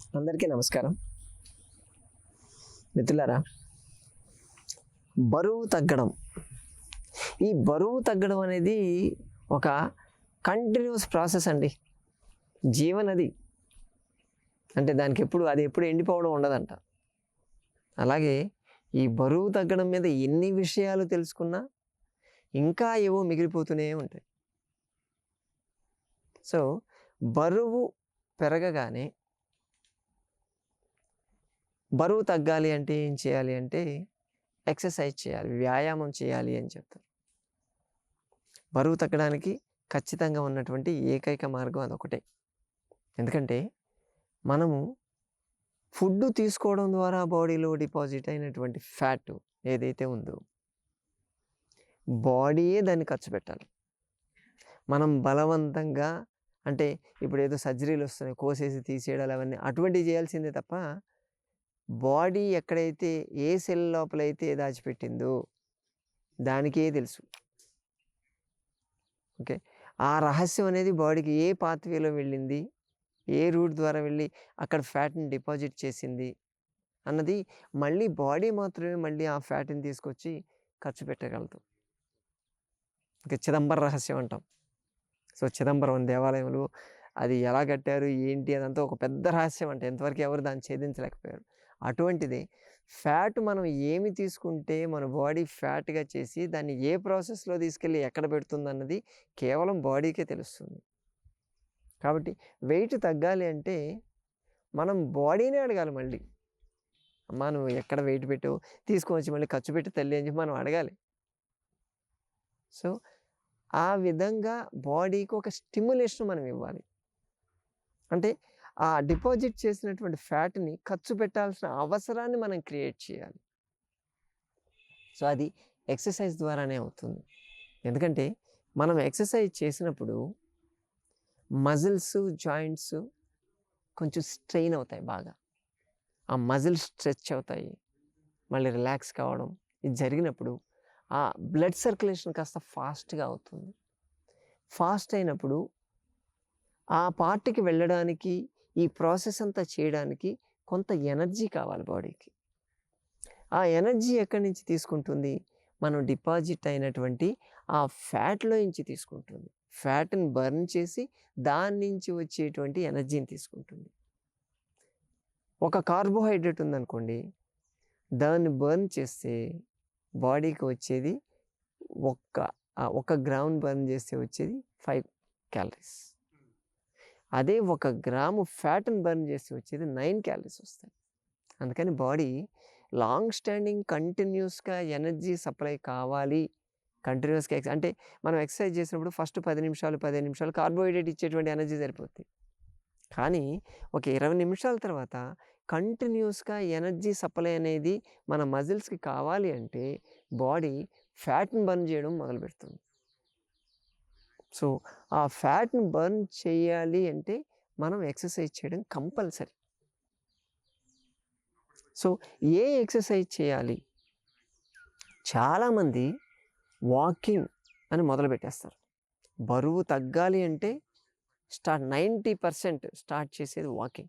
అందరికీ నమస్కారం. మిత్రులారా బరువు తగ్గడం. ఈ బరువు తగ్గడం అనేది ఒక కంటిన్యూస్ ప్రాసెస్ అండి. జీవనది. అంటే దానికి ఎప్పుడు అది ఎప్పుడు ఎండిపోవడం ఉండదంట. అలాగే ఈ బరువు తగ్గడం మీద ఎన్ని విషయాలు తెలుసుకున్నా ఇంకా ఏవో మిగిలిపోతూనే ఉంటాయి. సో బరువు పెరగగానే బరువు తగ్గాలి అంటే ఏం చేయాలి అంటే ఎక్సర్సైజ్ చేయాలి వ్యాయామం చేయాలి అని చెప్తారు. బరువు తగ్గడానికి ఖచ్చితంగా ఉన్నటువంటి ఏకైక మార్గం అదొకటే. ఎందుకంటే మనము ఫుడ్ తీసుకోవడం ద్వారా బాడీలో డిపాజిట్ అయినటువంటి ఫ్యాట్ ఏదైతే ఉందో బాడీయే దాన్ని ఖర్చు పెట్టాలి. మనం బలవంతంగా అంటే ఇప్పుడు ఏదో సర్జరీలు వస్తున్నాయి కోసేసి తీసేయడాలు అవన్నీ అటువంటివి చేయాల్సిందే తప్ప బాడీ ఎక్కడైతే ఏ సెల్ లోపలైతే దాచిపెట్టిందో దానికే తెలుసు. ఓకే. ఆ రహస్యం అనేది బాడీకి ఏ పాత్వేలో వెళ్ళింది? ఏ రూట్ ద్వారా వెళ్ళి అక్కడ ఫ్యాట్ని డిపాజిట్ చేసింది? అన్నది మళ్ళీ బాడీ మాత్రమే మళ్ళీ ఆ ఫ్యాట్ని తీసుకొచ్చి ఖర్చు పెట్టగలదు. ఇంకా చిదంబర రహస్యం అంటాం. సో చిదంబరం దేవాలయంలో అది ఎలా కట్టారు? ఏంటి? అదంతా ఒక పెద్ద రహస్యం అంటే. ఎంతవరకు ఎవరు దాన్ని ఛేదించలేకపోయారు. అటువంటిది. ఫ్యాట్ మనం ఏమి తీసుకుంటే మన బాడీ ఫ్యాట్గా చేసి దాన్ని ఏ ప్రాసెస్లో తీసుకెళ్ళి ఎక్కడ పెడుతుంది అన్నది కేవలం బాడీకే తెలుస్తుంది. కాబట్టి వెయిట్ తగ్గాలి అంటే మనం బాడీనే అడగాలి మళ్ళీ. అమ్మా నువ్వు ఎక్కడ వెయిట్ పెట్టావు? తీసుకొచ్చి మళ్ళీ ఖర్చు పెట్టి తల్లి అని చెప్పి మనం అడగాలి. సో ఆ విధంగా బాడీకి ఒక స్టిమ్యులేషన్ మనం ఇవ్వాలి. అంటే ఆ డిపాజిట్ చేసినటువంటి ఫ్యాట్ని ఖర్చు పెట్టాల్సిన అవసరాన్ని మనం క్రియేట్ చేయాలి. సో అది ఎక్సర్సైజ్ ద్వారానే అవుతుంది. ఎందుకంటే మనం ఎక్సర్సైజ్ చేసినప్పుడు మజిల్స్ జాయింట్స్ కొంచెం స్ట్రెయిన్ అవుతాయి బాగా. ఆ మజిల్ స్ట్రెచ్ అవుతాయి. మళ్ళీ రిలాక్స్ కావడం ఇది జరిగినప్పుడు ఆ బ్లడ్ సర్క్యులేషన్ కాస్త ఫాస్ట్గా అవుతుంది. ఫాస్ట్ అయినప్పుడు ఆ పార్టీకి వెళ్ళడానికి ఈ ప్రాసెస్ అంతా చేయడానికి కొంత ఎనర్జీ కావాలి బాడీకి. ఆ ఎనర్జీ ఎక్కడి నుంచి తీసుకుంటుంది? మనం డిపాజిట్ అయినటువంటి ఆ ఫ్యాట్లో నుంచి తీసుకుంటుంది. ఫ్యాట్ని బర్న్ చేసి దాని నుంచి వచ్చేటువంటి ఎనర్జీని తీసుకుంటుంది. ఒక కార్బోహైడ్రేట్ ఉందనుకోండి దాన్ని బర్న్ చేస్తే బాడీకి వచ్చేది ఒక్క ఒక గ్రామ్ బర్న్ చేస్తే వచ్చేది ఫైవ్ క్యాలరీస్. అదే ఒక గ్రాము ఫ్యాట్ని బర్న్ చేసి వచ్చేది నైన్ క్యాలరీస్ వస్తాయి. అందుకని బాడీ లాంగ్ స్టాండింగ్ కంటిన్యూస్గా ఎనర్జీ సప్లై కావాలి. కంటిన్యూస్గా ఎక్స్ అంటే మనం ఎక్సర్సైజ్ చేసినప్పుడు ఫస్ట్ పది నిమిషాలు పదిహేను నిమిషాలు కార్బోహైడ్రేట్ ఇచ్చేటువంటి ఎనర్జీ సరిపోతుంది కానీ ఒక ఇరవై నిమిషాల తర్వాత కంటిన్యూస్గా ఎనర్జీ సప్లై అనేది మన మజిల్స్కి కావాలి అంటే బాడీ ఫ్యాట్ని బర్న్ చేయడం మొదలు పెడుతుంది సో ఆ ఫ్యాట్ని బర్న్ చేయాలి అంటే మనం ఎక్సర్సైజ్ చేయడం కంపల్సరీ. సో ఏ ఎక్సర్సైజ్ చేయాలి? చాలామంది వాకింగ్ అని మొదలు పెట్టేస్తారు బరువు తగ్గాలి అంటే స్టార్ట్ నైంటీ పర్సెంట్ స్టార్ట్ చేసేది వాకింగ్.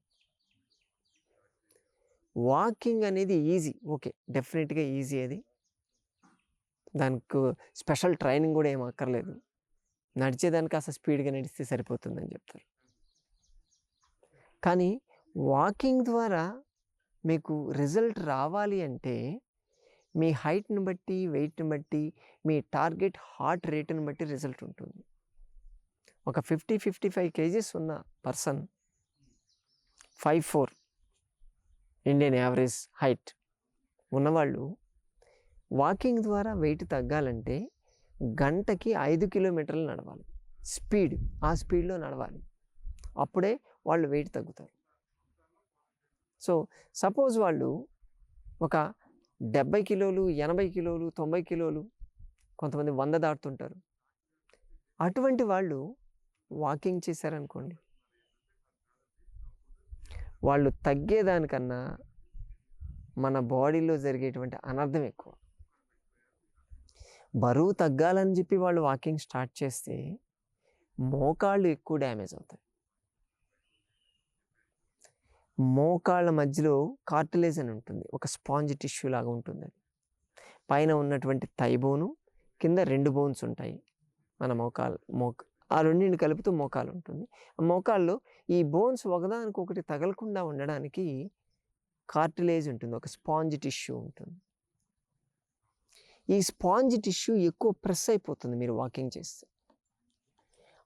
వాకింగ్ అనేది ఈజీ. ఓకే డెఫినెట్గా ఈజీ అది. దానికి స్పెషల్ ట్రైనింగ్ కూడా ఏం అక్కర్లేదు. నడిచేదానికి అసలు స్పీడ్గా నడిస్తే సరిపోతుందని చెప్తారు. కానీ వాకింగ్ ద్వారా మీకు రిజల్ట్ రావాలి అంటే మీ హైట్ని బట్టి వెయిట్ని బట్టి మీ టార్గెట్ హార్ట్ రేటుని బట్టి రిజల్ట్ ఉంటుంది. ఒక ఫిఫ్టీ ఫిఫ్టీ ఫైవ్ కేజీస్ ఉన్న person five four Indian average height ఉన్నవాళ్ళు వాకింగ్ ద్వారా వెయిట్ తగ్గాలంటే గంటకి ఐదు కిలోమీటర్లు నడవాలి. స్పీడ్ ఆ స్పీడ్లో నడవాలి. అప్పుడే వాళ్ళు వెయిట్ తగ్గుతారు. సో సపోజ్ వాళ్ళు ఒక డెబ్బై కిలోలు ఎనభై కిలోలు తొంభై కిలోలు కొంతమంది వంద దాటుతుంటారు. అటువంటి వాళ్ళు వాకింగ్ చేశారనుకోండి. వాళ్ళు తగ్గేదానికన్నా మన బాడీలో జరిగేటువంటి అనర్థం ఎక్కువ. బరువు తగ్గాలని చెప్పి వాళ్ళు వాకింగ్ స్టార్ట్ చేస్తే మోకాళ్ళు ఎక్కువ డ్యామేజ్ అవుతాయి మోకాళ్ళ మధ్యలో కార్టిలేజ్ అని ఉంటుంది. ఒక స్పాంజ్ టిష్యూ లాగా ఉంటుందది. పైన ఉన్నటువంటి థై బోను, కింద రెండు బోన్స్ ఉంటాయి. మన మోకాలు మోక్ ఆ రెండింటిని కలుపుతూ మోకాలుంటుంది. ఆ మోకాల్లో ఈ బోన్స్ ఒకదానికొకటి తగలకుండా ఉండడానికి కార్టిలేజ్ ఉంటుంది. ఒక స్పాంజ్ టిష్యూ ఉంటుంది. ఈ స్పాంజ్ టిష్యూ ఎక్కువ ప్రెస్ అయిపోతుంది మీరు వాకింగ్ చేస్తే.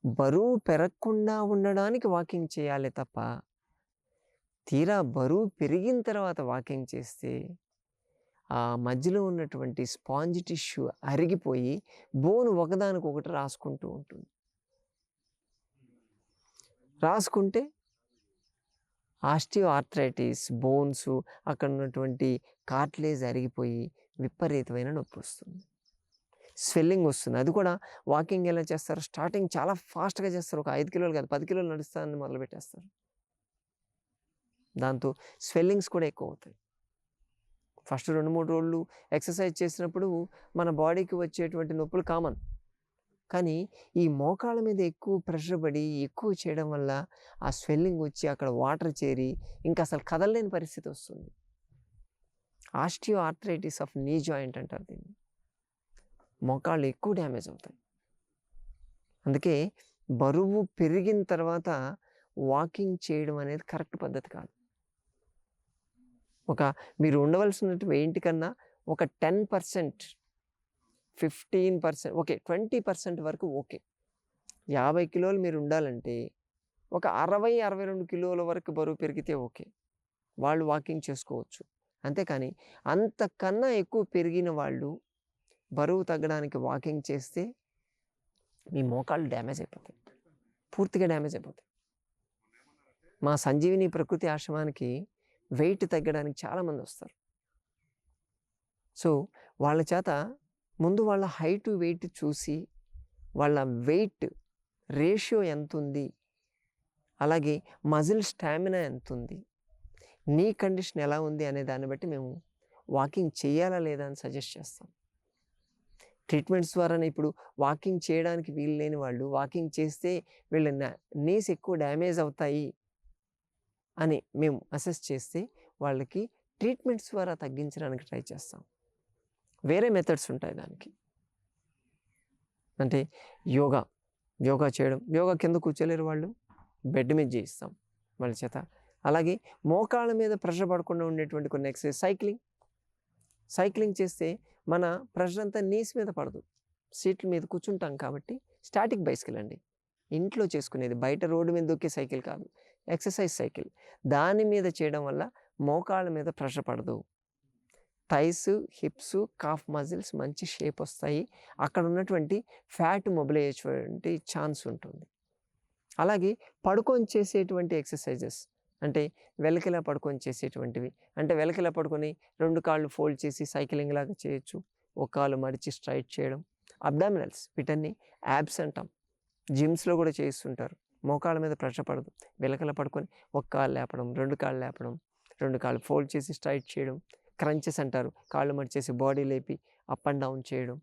బరువు పెరగకుండా ఉండడానికి వాకింగ్ చేయాలి తప్ప, తీరా బరువు పెరిగిన తర్వాత వాకింగ్ చేస్తే, ఆ మధ్యలో ఉన్నటువంటి స్పాంజ్ టిష్యూ అరిగిపోయి బోన్ ఒకదానికొకటి రాసుకుంటూ ఉంటుంది. రాసుకుంటే ఆస్టియో ఆర్థరైటిస్, బోన్స్ అక్కడ ఉన్నటువంటి కార్ట్లేజ్ అరిగిపోయి విపరీతమైన నొప్పొస్తుంది. స్వెల్లింగ్ వస్తుంది. అది కూడా వాకింగ్ ఎలా చేస్తారు? స్టార్టింగ్ చాలా ఫాస్ట్‌గా చేస్తారు. ఒక ఐదు కిలోలు కాదు పది కిలోలు నడుస్తానని మొదలుపెట్టేస్తారు. దాంతో స్వెల్లింగ్స్ కూడా ఎక్కువ అవుతాయి ఫస్ట్ 2, 3 రోజులు ఎక్సర్సైజ్ చేసినప్పుడు మన బాడీకి వచ్చేటువంటి నొప్పులు కామన్. కానీ ఈ మోకాళ్ళ మీద ఎక్కువ ప్రెషర్ పడి, ఎక్కువ చేయడం వల్ల ఆ స్వెల్లింగ్ వచ్చి అక్కడ వాటర్ చేరి ఇంకా అసలు కదలలేని పరిస్థితి వస్తుంది. Osteoarthritis of knee joint అంటారు దీన్ని. మోకాళ్ళు ఎక్కువ డ్యామేజ్ అవుతాయి. అందుకే బరువు పెరిగిన తర్వాత వాకింగ్ చేయడం అనేది కరెక్ట్ పద్ధతి కాదు. ఒక మీరు ఉండవలసినటువంటి ఏంటికన్నా ఒక కన్నా ఒక 10% 15% ఓకే. 20% వరకు ఓకే. 50 కిలోలు మీరు ఉండాలంటే ఒక 60, 62 కిలోల వరకు బరువు పెరిగితే ఓకే. వాళ్ళు వాకింగ్ చేసుకోవచ్చు. అంతేకాని అంతకన్నా ఎక్కువ పెరిగిన వాళ్ళు బరువు తగ్గడానికి వాకింగ్ చేస్తే మీ మోకాళ్ళు డ్యామేజ్ అయిపోతాయి. పూర్తిగా డ్యామేజ్ అయిపోతాయి. మా సంజీవిని ప్రకృతి ఆశ్రమానికి వెయిట్ తగ్గడానికి చాలామందొస్తారు. సో, వాళ్ళ చేత ముందు వాళ్ళ హైటు వెయిట్ చూసి వాళ్ళ వెయిట్ రేషియో ఎంత ఉంది అలాగే మజిల్ స్టామినా ఎంత ఉంది నీ కండిషన్ ఎలా ఉంది? అనే దాన్ని బట్టి మేము వాకింగ్ చేయాలా లేదా అని సజెస్ట్ చేస్తాం. ట్రీట్మెంట్స్ ద్వారానే ఇప్పుడు వాకింగ్ చేయడానికి వీలు లేని వాళ్ళు వాకింగ్ చేస్తే వీళ్ళ నీస్ ఎక్కువ డ్యామేజ్ అవుతాయి అని మేము అసెస్ చేస్తే వాళ్ళకి ట్రీట్మెంట్స్ ద్వారా తగ్గించడానికి ట్రై చేస్తాం. వేరే మెథడ్స్ ఉంటాయి దానికి. అంటే యోగా, యోగా చేయడం. యోగా కింద కూర్చోలేరు వాళ్ళు. బెడ్ మీద చేయిస్తాం వాళ్ళ చేత. అలాగే మోకాళ్ళ మీద ప్రెషర్ పడకుండా ఉండేటువంటి కొన్ని ఎక్సర్సైజ్ సైక్లింగ్. సైక్లింగ్ చేస్తే మన ప్రెషర్ అంతా నీస్ మీద పడదు. సీట్ల మీద కూర్చుంటాం కాబట్టి స్టాటిక్ బైసికల్ అండి. ఇంట్లో చేసుకునేది. బయట రోడ్డు మీద దొక్కే సైకిల్ కాదు. Exercise cycle. దాని మీద చేయడం వల్ల మోకాళ్ళ మీద ప్రెషర్ పడదు. థైస్, హిప్స్, కాఫ్ మజిల్స్ మంచి షేప్ వస్తాయి. అక్కడ ఉన్నటువంటి ఫ్యాట్ మొబిలైజ్ ఛాన్స్ ఉంటుంది. అలాగే పడుకొని చేసేటువంటి ఎక్సర్సైజెస్ అంటే వెలకిలా పడుకొని చేసేటువంటివి. అంటే వెలకిలా పడుకొని రెండు కాళ్ళు ఫోల్డ్ చేసి సైక్లింగ్ లాగా చేయొచ్చు. ఒక కాలు మడిచి స్ట్రైట్ చేయడం. అబ్డామినల్స్ వీటన్ని యాబ్స్ అంటాం. జిమ్స్‌లో కూడా చేయిస్తుంటారు. మోకాళ్ళ మీద ప్రెషర్ పడదు. వెలకల పడుకొని ఒక కాలు లేపడం, రెండు కాళ్ళు లేపడం, రెండు కాళ్ళు ఫోల్డ్ చేసి స్ట్రైట్ చేయడం. క్రంచెస్ అంటారు. కాళ్ళు మడిచేసి బాడీ లేపి అప్ అండ్ డౌన్ చేయడం.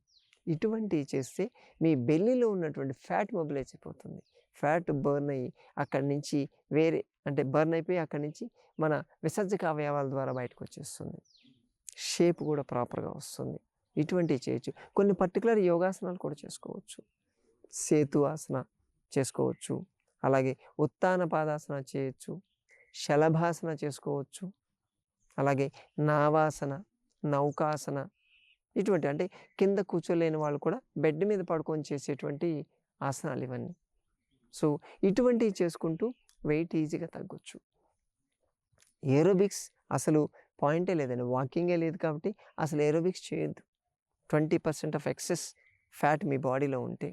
ఇటువంటివి చేస్తే మీ బెల్లీలో ఉన్నటువంటి ఫ్యాట్ మొబిలైజ్ అయిపోతుంది. ఫ్యాట్ బర్న్ అయ్యి అక్కడి నుంచి వేరే అంటే బర్న్ అయిపోయి అక్కడి నుంచి మన విసర్జక అవయవాల ద్వారా బయటకొచ్చేస్తుంది. షేప్ కూడా ప్రాపర్‌గా వస్తుంది. ఇటువంటివి చేయొచ్చు. కొన్ని పర్టిక్యులర్ యోగాసనాలు కూడా చేసుకోవచ్చు. సేతు ఆసన చేసుకోవచ్చు. అలాగే ఉత్తాన పాదాసన చేయొచ్చు. శలభాసన చేసుకోవచ్చు. అలాగే నావాసన, నౌకాసన ఇటువంటి అంటే కింద కూర్చోలేని వాళ్ళు కూడా బెడ్ మీద పడుకొని చేసేటువంటి ఆసనాలు ఇవన్నీ. సో, ఇటువంటివి చేసుకుంటూ వెయిట్ ఈజీగా తగ్గొచ్చు. ఏరోబిక్స్ అసలు పాయింటే లేదండి. వాకింగే లేదు కాబట్టి అసలు ఏరోబిక్స్ చేయొద్దు. 20% ఆఫ్ ఎక్సెస్ ఫ్యాట్ మీ బాడీలో ఉంటే.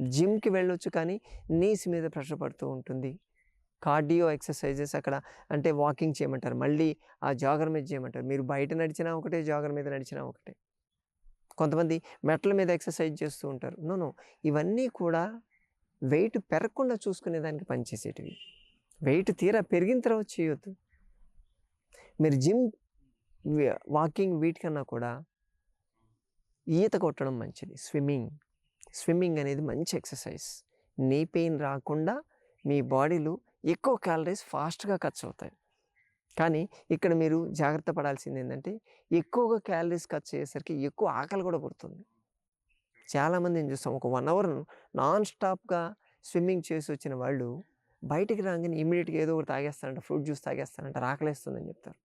జిమ్‌కి వెళ్ళొచ్చు కానీ నీస్ మీద ప్రెషర్ పడుతూ ఉంటుంది. కార్డియో ఎక్సర్సైజెస్ అక్కడ అంటే వాకింగ్ చేయమంటారు. మళ్ళీ ఆ జాగర్ మీద చేయమంటారు. మీరు బయట నడిచినా ఒకటే, జాగర్ మీద నడిచినా ఒకటే. కొంతమంది మెట్ల మీద ఎక్సర్సైజ్ చేస్తూ ఉంటారు. No, no. ఇవన్నీ కూడా వెయిట్ పెరగకుండా చూసుకునే దానికి పనిచేసేటివి. వెయిట్ తీరా పెరిగిన తర్వాత చేయొద్దు. మీరు జిమ్ వాకింగ్ వీటికన్నా కూడా ఈత కొట్టడం మంచిది. స్విమ్మింగ్. స్విమ్మింగ్ అనేది మంచి ఎక్సర్సైజ్. నీ పెయిన్ రాకుండా మీ బాడీలో ఎక్కువ క్యాలరీస్ ఫాస్ట్‌గా ఖర్చు అవుతాయి కానీ ఇక్కడ మీరు జాగ్రత్త పడాల్సింది ఏంటంటే ఎక్కువగా క్యాలరీస్ ఖర్చు చేసేసరికి ఎక్కువ ఆకలి కూడా పుడుతుంది. చాలామంది ఏం చూస్తాం ఒక వన్ అవర్ నాన్ స్టాప్‌గా స్విమ్మింగ్ చేసి వచ్చిన వాళ్ళు బయటికి రాగానే ఇమ్మీడియేట్‌గా ఏదో ఒకటి తాగేస్తానంట. ఫ్రూట్ జ్యూస్ తాగేస్తారంట రాకలేస్తుందని చెప్తారు.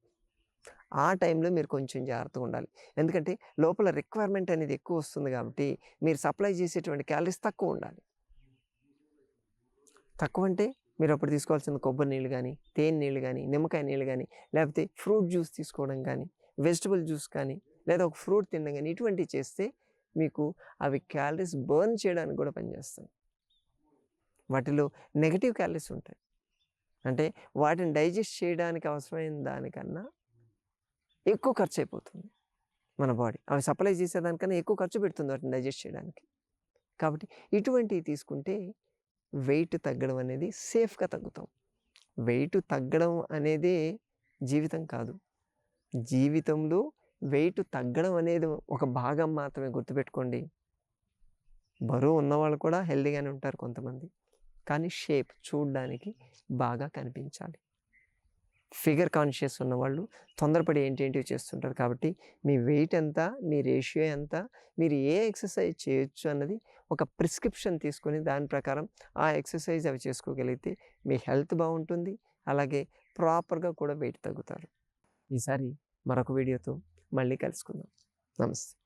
ఆ టైంలో మీరు కొంచెం జాగ్రత్తగా ఉండాలి. ఎందుకంటే లోపల రిక్వైర్మెంట్ అనేది ఎక్కువ వస్తుంది కాబట్టి మీరు సప్లై చేసేటువంటి క్యాలరీస్ తక్కువ ఉండాలి. తక్కువ అంటే మీరు అప్పుడు తీసుకోవాల్సిన కొబ్బరి నీళ్ళు కానీ తేనె నీళ్ళు కానీ నిమ్మకాయ నీళ్ళు కానీ లేకపోతే ఫ్రూట్ జ్యూస్ తీసుకోవడం కానీ వెజిటబుల్ జ్యూస్ కానీ, లేదా ఒక ఫ్రూట్ తినడం కానీ ఇటువంటివి చేస్తే మీకు అవి క్యాలరీస్ బర్న్ చేయడానికి కూడా పనిచేస్తాయి. వాటిలో నెగటివ్ క్యాలరీస్ ఉంటాయి. అంటే వాటిని డైజెస్ట్ చేయడానికి అవసరమైన దానికన్నా ఎక్కువ ఖర్చయిపోతుంది మన బాడీ. అవి సప్లై చేసేదానికన్నా ఎక్కువ ఖర్చు పెడుతుంది వాటిని డైజెస్ట్ చేయడానికి. కాబట్టి ఇటువంటివి తీసుకుంటే వెయిట్ తగ్గడం అనేది సేఫ్‌గా తగ్గుతాం. వెయిట్ తగ్గడం అనేదే జీవితం కాదు. జీవితంలో వెయిట్ తగ్గడం అనేది ఒక భాగం మాత్రమే గుర్తుపెట్టుకోండి. బరువు ఉన్నవాళ్ళు కూడా హెల్దీగానే ఉంటారు కొంతమంది. కానీ షేప్ చూడడానికి బాగా కనిపించాలి. ఫిగర్ కాన్షియస్ ఉన్నవాళ్ళు తొందరపడి ఏంటేంటివి చేస్తుంటారు. కాబట్టి మీ వెయిట్ ఎంత? మీ రేషియో ఎంత? మీరు ఏ ఎక్సర్సైజ్ చేయొచ్చు అన్నది ఒక ప్రిస్క్రిప్షన్ తీసుకొని దాని ప్రకారం ఆ ఎక్సర్సైజ్ అవి చేసుకోగలిగితే మీ హెల్త్ బాగుంటుంది అలాగే ప్రాపర్‌గా కూడా వెయిట్ తగ్గుతారు. ఈసారి మరొక వీడియోతో మళ్ళీ కలుసుకుందాం. నమస్తే.